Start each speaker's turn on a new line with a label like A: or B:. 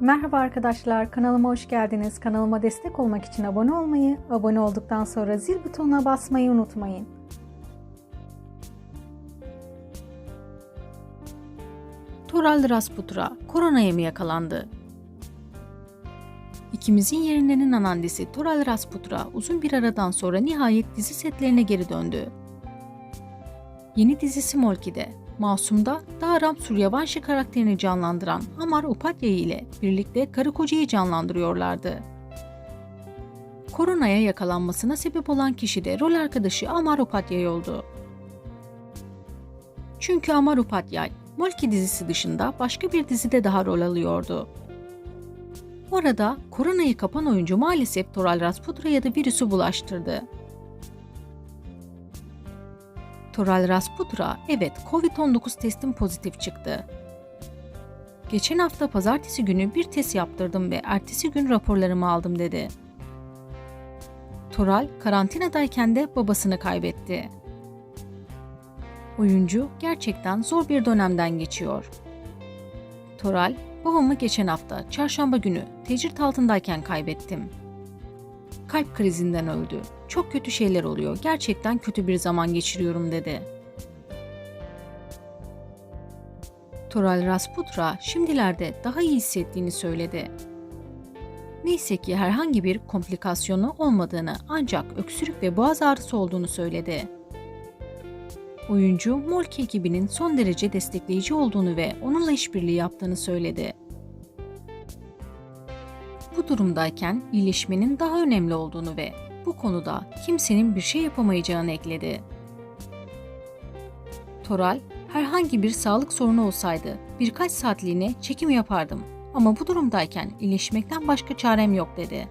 A: Merhaba arkadaşlar, kanalıma hoş geldiniz. Kanalıma destek olmak için abone olmayı, abone olduktan sonra zil butonuna basmayı unutmayın.
B: Toral Rasputra koronaya mı yakalandı? İkimizin yerinden anandesi Toral Rasputra uzun bir aradan sonra nihayet dizi setlerine geri döndü. Yeni dizisi Molki'de, Masum'da Daram Suryavanshi karakterini canlandıran Amar Upadhyay ile birlikte karı kocayı canlandırıyorlardı. Koronaya yakalanmasına sebep olan kişi de rol arkadaşı Amar Upadhyay oldu. Çünkü Amar Upadhyay, Molki dizisi dışında başka bir dizide daha rol alıyordu. Orada koronayı kapan oyuncu maalesef Toral Rasputra'ya da virüsü bulaştırdı. Toral Rasputra evet Covid-19 testim pozitif çıktı. Geçen hafta pazartesi günü bir test yaptırdım ve ertesi gün raporlarımı aldım dedi. Toral karantinadayken de babasını kaybetti. Oyuncu gerçekten zor bir dönemden geçiyor. Toral, babamı geçen hafta çarşamba günü tecrit altındayken kaybettim. Kalp krizinden öldü. Çok kötü şeyler oluyor. Gerçekten kötü bir zaman geçiriyorum dedi. Toral Rasputra şimdilerde daha iyi hissettiğini söyledi. Neyse ki herhangi bir komplikasyonu olmadığını ancak öksürük ve boğaz ağrısı olduğunu söyledi. Oyuncu Molki ekibinin son derece destekleyici olduğunu ve onunla işbirliği yaptığını söyledi. Durumdayken iyileşmenin daha önemli olduğunu ve bu konuda kimsenin bir şey yapamayacağını ekledi. Toral, herhangi bir sağlık sorunu olsaydı birkaç saatliğine çekim yapardım ama bu durumdayken iyileşmekten başka çarem yok dedi.